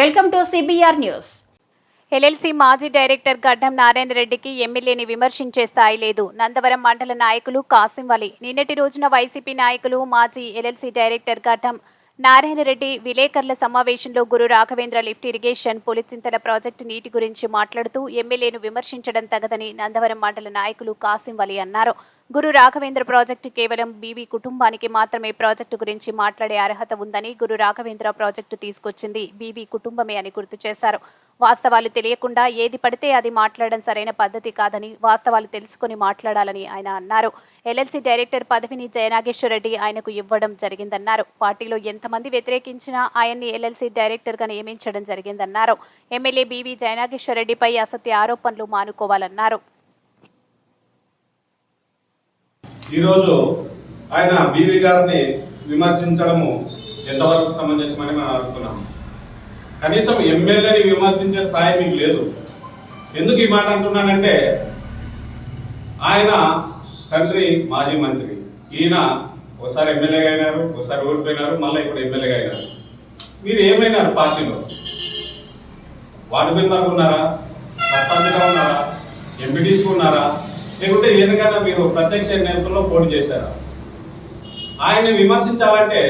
Welcome to CBR news. LLC మాజీ director గడ్డం నారాయణ రెడ్డికి ఎమ్మెల్యేని విమర్శించే స్థాయి లేదు. నందవరం మండల నాయకులు కాసిం వలి నిన్నటి రోజున వైసీపీ నాయకులు మాజీ ఎల్ఎల్సీ డైరెక్టర్ గడ్డం నారాయణ రెడ్డి విలేకరుల సమావేశంలో Guru Raghavendra lift irrigation Pulichintala project నీటి గురించి మాట్లాడుతూ ఎమ్మెల్యేను విమర్శించడం తగదని నందవరం మండల నాయకులు కాసిం వలి అన్నారు. గురు రాఘవేంద్ర ప్రాజెక్టు కేవలం బీవీ కుటుంబానికి మాత్రమే ప్రాజెక్టు గురించి మాట్లాడే అర్హత ఉందని గురు రాఘవేంద్ర ప్రాజెక్టు తీసుకొచ్చింది బీవీ కుటుంబమే అని గుర్తు చేశారు. వాస్తవాలు తెలియకుండా ఏది పడితే అది మాట్లాడడం సరైన పద్ధతి కాదని వాస్తవాలు తెలుసుకుని మాట్లాడాలని ఆయన అన్నారు. ఎల్ఎల్సీ డైరెక్టర్ పదవిని జయనాగేశ్వర రెడ్డి ఆయనకు ఇవ్వడం జరిగిందన్నారు. పార్టీలో ఎంతమంది వ్యతిరేకించినా ఆయన్ని ఎల్ఎల్సీ డైరెక్టర్గా నియమించడం జరిగిందన్నారు. ఎమ్మెల్యే బీవీ జయనాగేశ్వర రెడ్డిపై అసత్య ఆరోపణలు మానుకోవాలన్నారు. ఈరోజు ఆయన బీవీ గారిని విమర్శించడము ఎంతవరకు సమంజసమని మనం అడుగుతున్నాము కనీసం ఎమ్మెల్యేని విమర్శించే స్థాయి మీకు లేదు. ఎందుకు ఈ మాట అంటున్నానంటే ఆయన తండ్రి మాజీ మంత్రి. ఈయన ఒకసారి ఎమ్మెల్యేగా అయినారు ఒకసారి ఓడిపోయినారు మళ్ళీ ఇప్పుడు ఎమ్మెల్యేగా అయినారు. మీరు ఏమైనారు పార్టీలో? వార్డు మెంబర్గా ఉన్నారా? సర్పంచ్గా ఉన్నారా? ఎంపీటీసీగా ఉన్నారా? లేకుంటే ఏదైనా మీరు ప్రత్యక్ష ఎన్నికల్లో పోటీ చేశారా. ఆయన్ని విమర్శించాలంటే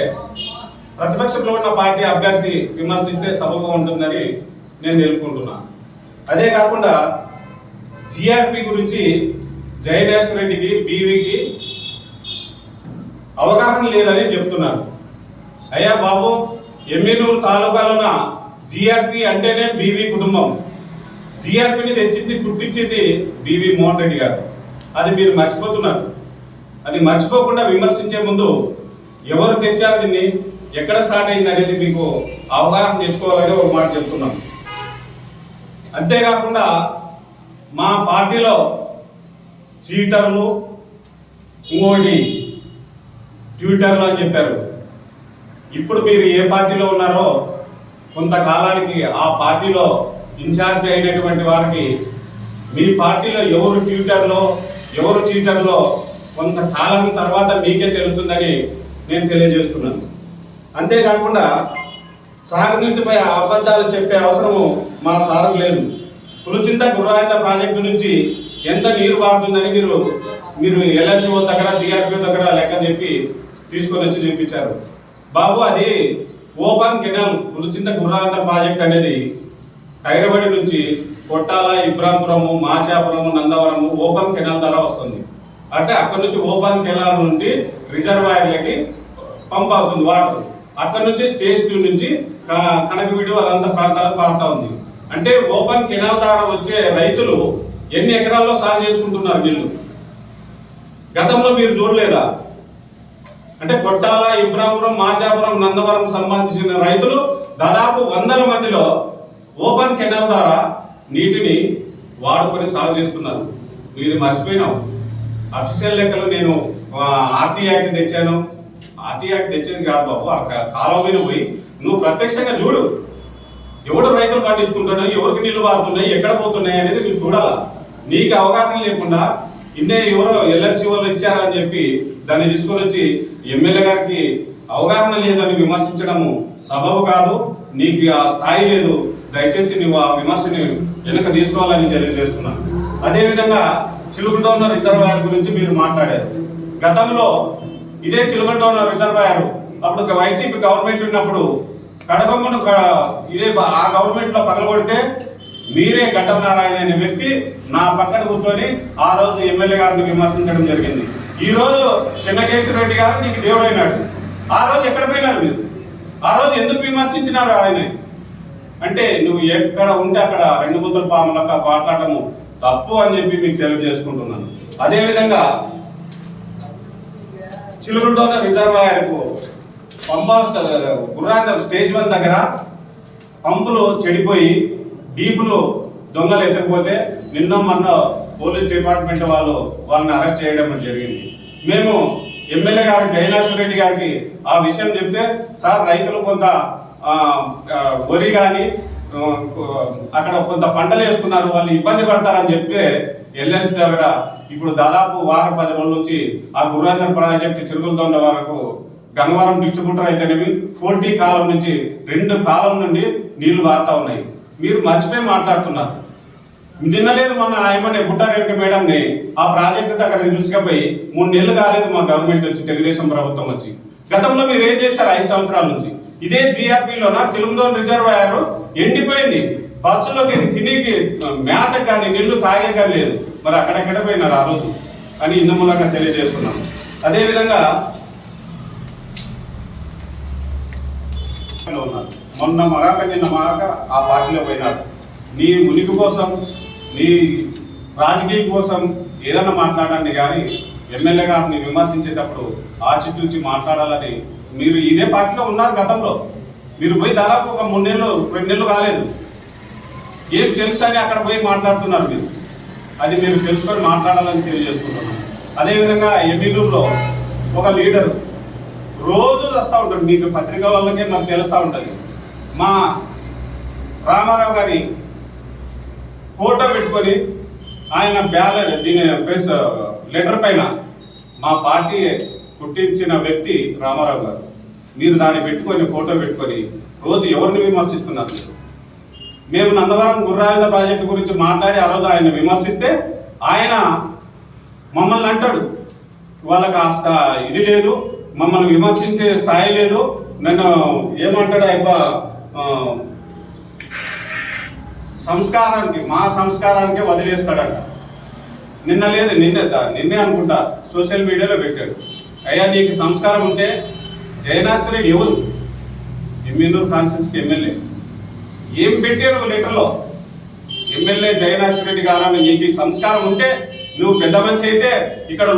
ప్రతిపక్షంలో ఉన్న పార్టీ అభ్యర్థి విమర్శిస్తే సబబు ఉంటుందని నేను తెలుపుకుంటున్నా అదే కాకుండా జిఆర్పి గురించి జయనేశ్వర రెడ్డికి బీవీకి అవగాహన లేదని చెప్తున్నారు అయ్యా బాబు ఎమ్మెనూరు తాలూకాలోన జిఆర్పి అంటేనే బీవీ కుటుంబం. జిఆర్పిని తెచ్చింది పుట్టించింది బీవీ మోహన్ రెడ్డి గారు. అది మీరు మర్చిపోతున్నారు. అది మర్చిపోకుండా విమర్శించే ముందు ఎవరు తెచ్చారు దీన్ని? ఎక్కడ స్టార్ట్ అయింది అనేది మీకు అవగాహన తెచ్చుకోవాలని ఒక మాట చెప్తున్నాం అంతేకాకుండా మా పార్టీలో చీటర్లు ఇంకోటి ట్విట్టర్లు అని చెప్పారు. ఇప్పుడు మీరు ఏ పార్టీలో ఉన్నారో కొంతకాలానికి ఆ పార్టీలో ఇన్ఛార్జ్ అయినటువంటి వారికి మీ పార్టీలో ఎవరు ట్విట్టర్లో ఎవరు చీటర్లో కొంతకాలం తర్వాత మీకే తెలుస్తుందని నేను తెలియజేస్తున్నాను. అంతేకాకుండా సాగునీటిపై అబద్ధాలు చెప్పే అవసరము మా సార్కు లేదు. పులిచింత గుర్రాయిత ప్రాజెక్టు నుంచి ఎంత నీరు పారుతుందని మీరు మీరు ఎల్ఎస్ఓ దగ్గర జిఆర్పిఓ దగ్గర లెక్క చెప్పి తీసుకొని వచ్చి చూపించారు. బాబు అది ఓపెన్ కెనాల్ పులిచింత గుర్రాయిత ప్రాజెక్ట్ అనేది ఖైరబడి నుంచి కొట్టాల ఇబ్రాంపురము మాచాపురము నందవరము ఓపెన్ కెనాల్ ద్వారా వస్తుంది. అంటే అక్కడ నుంచి ఓపెన్ కెనాల్ నుండి రిజర్వాయర్లకి పంప్ అవుతుంది వాటర్. అక్కడ నుంచి స్టేజ్ టూ నుంచి కనకవీడు అదంతా ప్రాంతాలకు పారుతా ఉంది. అంటే ఓపెన్ కెనాల్ ద్వారా వచ్చే రైతులు ఎన్ని ఎకరాల్లో సాగు చేసుకుంటున్నారు నీళ్ళు గతంలో మీరు చూడలేదా? అంటే కొట్టాల ఇబ్రాంపురం మాచాపురం నందవరం సంబంధించిన రైతులు దాదాపు వందల మందిలో ఓపెన్ కెనాల్ ద్వారా నీటిని వాడుకొని సాగు చేస్తున్నారు. ఇది మర్చిపోయినావు. అఫీషియల్ లెక్కలు నేను ఆర్టీ యాక్ట్ తెచ్చాను. ఆర్టీ యాక్ట్ తెచ్చేది కాదు బాబు ఆ కాలువ మీద పోయి నువ్వు ప్రత్యక్షంగా చూడు. ఎవడు రైతులు పండించుకుంటున్నావు ఎవరికి నీళ్ళు పారుతున్నాయి ఎక్కడ పోతున్నాయి అనేది నువ్వు చూడాలా? నీకు అవగాహన లేకుండా ఇన్నే ఎవరో ఎల్ఎల్సి వాళ్ళు ఇచ్చారని చెప్పి దాన్ని తీసుకొని వచ్చి ఎమ్మెల్యే గారికి అవగాహన లేదని విమర్శించడము సబబు కాదు. నీకు ఆ స్థాయి లేదు. దయచేసి నువ్వు ఆ విమర్శని వెనుక తీసుకోవాలని తెలియజేస్తున్నాను అదేవిధంగా చిలుకుంటోన్న రిజర్వాయర్ గురించి మీరు మాట్లాడారు. గతంలో ఇదే చిలుకుంటోన్న రిజర్వాయర్ అప్పుడు ఒక వైసీపీ గవర్నమెంట్ ఉన్నప్పుడు కడగమ్మను ఇదే ఆ గవర్నమెంట్లో పగలగొడితే మీరే ఘట్టం అనే వ్యక్తి నా పక్కన కూర్చొని ఆ రోజు ఎమ్మెల్యే గారిని విమర్శించడం జరిగింది. ఈ రోజు చిన్నకేశ్వర రెడ్డి గారు నీకు దేవుడైనాడు. ఆ రోజు ఎక్కడ పోయినారు మీరు? ఆ రోజు ఎందుకు విమర్శించినారు ఆయన? అంటే నువ్వు ఎక్కడ ఉంటే అక్కడ రెండు బుద్ధుల పాములక మాట్లాడటము తప్పు అని చెప్పి మీకు తెలియజేసుకుంటున్నాను. అదేవిధంగా చిలుగులతోన రిజర్వాయర్కు పంపా గుర్రాంగ స్టేజ్ వన్ దగ్గర పంపులు చెడిపోయి డీపులు దొంగలు ఎత్తకపోతే నిన్న మొన్న పోలీస్ డిపార్ట్మెంట్ వాళ్ళు వాళ్ళని అరెస్ట్ చేయడం జరిగింది. మేము ఎమ్మెల్యే గారు జయనాథ్ రెడ్డి గారికి ఆ విషయం చెప్తే సార్ రైతులు కొంత వరి కానీ అక్కడ కొంత పంటలు వేసుకున్నారు వాళ్ళు ఇబ్బంది పడతారని చెప్తే ఎల్ఎన్స్ దగ్గర ఇప్పుడు దాదాపు వారం పది రోజుల నుంచి ఆ గురాంగర్ ప్రాజెక్టు ఉన్న వరకు గంగవరం డిస్ట్రిబ్యూటర్ అయితేనేమి ఫోర్టీ కాలం నుంచి రెండు కాలం నుండి నీళ్ళు పారుతా ఉన్నాయి. మీరు మర్చిపోయి మాట్లాడుతున్నారు. నిన్న లేదు మొన్న ఆయమనే బుట్టారేణుక మేడంని ఆ ప్రాజెక్టు దగ్గర తీసుకుపోయి మూడు నెలలు కాలేదు మా గవర్నమెంట్ వచ్చి తెలుగుదేశం ప్రభుత్వం వచ్చి. గతంలో మీరు ఏం చేశారు ఐదు సంవత్సరాల నుంచి? ఇదే జిఆర్పిలోన తెలుగులో రిజర్వాయర్ ఎండిపోయింది. బస్సులోకి తినేకి మేత కానీ నీళ్ళు తాగే కానీ లేదు. మరి అక్కడెక్కడ పోయినారు ఆ రోజు? అని ఇందు మూలంగా తెలియజేస్తున్నాను అదేవిధంగా ఉన్నారు. మొన్న మగాక నిన్న మగాక ఆ పార్టీలో పోయినారు. నీ ఉనికి కోసం నీ రాజకీయం కోసం ఏదైనా మాట్లాడండి కానీ ఎమ్మెల్యే గారిని విమర్శించేటప్పుడు ఆచితూచి మాట్లాడాలని మీరు ఇదే పార్టీలో ఉన్నారు గతంలో. మీరు పోయి దాదాపు ఒక మూడు నెలలు రెండు నెలలు కాలేదు. ఏం తెలుసు అని అక్కడ పోయి మాట్లాడుతున్నారు మీరు. అది మీరు తెలుసుకొని మాట్లాడాలని తెలియజేసుకుంటున్నాను. అదేవిధంగా ఎమ్మెల్యూరులో ఒక లీడరు రోజు వస్తూ ఉంటాడు. మీకు పత్రిక వాళ్ళకే మాకు తెలుస్తూ ఉంటుంది. మా రామారావు గారి ఫోటో పెట్టుకొని ఆయన బ్యాలెట్ దీని ప్రెస్ లెటర్ పైన మా పార్టీ పుట్టించిన వ్యక్తి రామారావు గారు. మీరు దాన్ని పెట్టుకొని ఫోటో పెట్టుకొని రోజు ఎవరిని విమర్శిస్తున్నారు మీరు? మేము నందవరం గుర్రాయుధ ప్రాజెక్టు గురించి మాట్లాడి ఆ రోజు ఆయన విమర్శిస్తే ఆయన మమ్మల్ని అంటాడు. వాళ్ళకి కాస్త ఇది లేదు మమ్మల్ని విమర్శించే స్థాయి లేదు. నన్ను ఏమంటాడు అయిపో సంస్కారానికి మా సంస్కారానికి వదిలేస్తాడంట. నిన్న లేదు నిన్నే దా- నిన్నే అనుకుంటా సోషల్ మీడియాలో పెట్టాడు. అయ్యా నీకు సంస్కారం ఉంటే జయనాశ్వరి ఎవరు? ఎమ్మెన్నూరు కాన్స్టిట్యూన్సీకి ఎమ్మెల్యే. ఏం పెట్టారు లెటర్లో? ఎమ్మెల్యే జయనాశ్వర రెడ్డి గారని నీకు సంస్కారం ఉంటే నువ్వు పెద్ద మనిషి అయితే ఇక్కడ